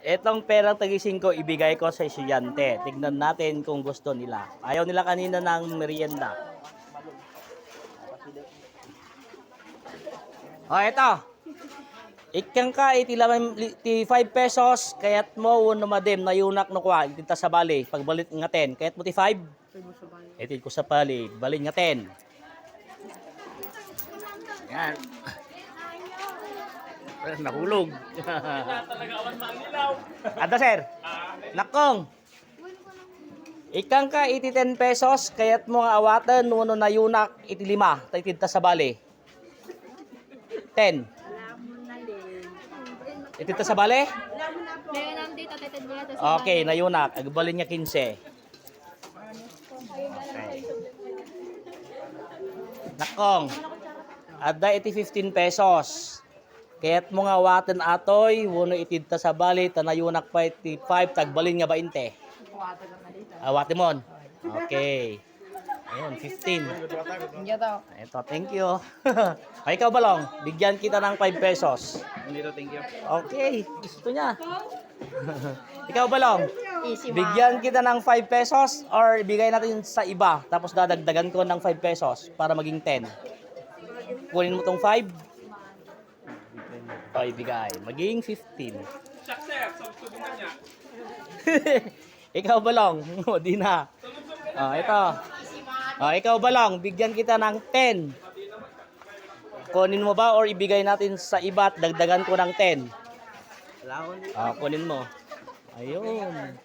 Etong perang tagising ko, ibigay ko sa estudyante. Tignan natin kung gusto nila. Ayaw nila kanina ng merienda. O, eto. Ikang ka, itilaman, ti 5 pesos, kayat mo, uno madem, na yunak no kwa, itinta sa bali, pagbalit nga 10, kayat mo ti 5? Itin ko sa bali, balin nga 10. Yan. Nahulog. Ada sir. Nakong. Ikang ka iti 10 pesos, kayat mo nga awatan, uno na yunak, iti lima, itinta sa bali. 10. Itinta sa bali? Ngayon ang dito, tetad mo natin sa Okay, na yunak. Agbalin niya 15. Okay. Nakong. Ada iti 15 pesos. Kaya't mo nga watan atoy, wuno itinta sa bali, tanayunak pa iti 5, tagbalin nga 20. Awati mon. Okay. Ayun, 15. Hindi daw. Ito, thank you. Ay, ikaw balong, bigyan kita ng 5 pesos. Hindi thank you. Okay, gusto niya. ikaw balong, bigyan kita ng 5 pesos or ibigay natin sa iba tapos dadagdagan ko ng 5 pesos para maging 10. Kunin mo tong 5. O, ibigay. Maging 15. Siyak sir, sabsubin na niya. ikaw balong, o di na. Oh, ito. Oh, ikaw balong, bigyan kita ng 10. Kunin mo ba or ibigay natin sa iba at dagdagan ko ng 10? Wala ko Ah, kunin mo. Ayun.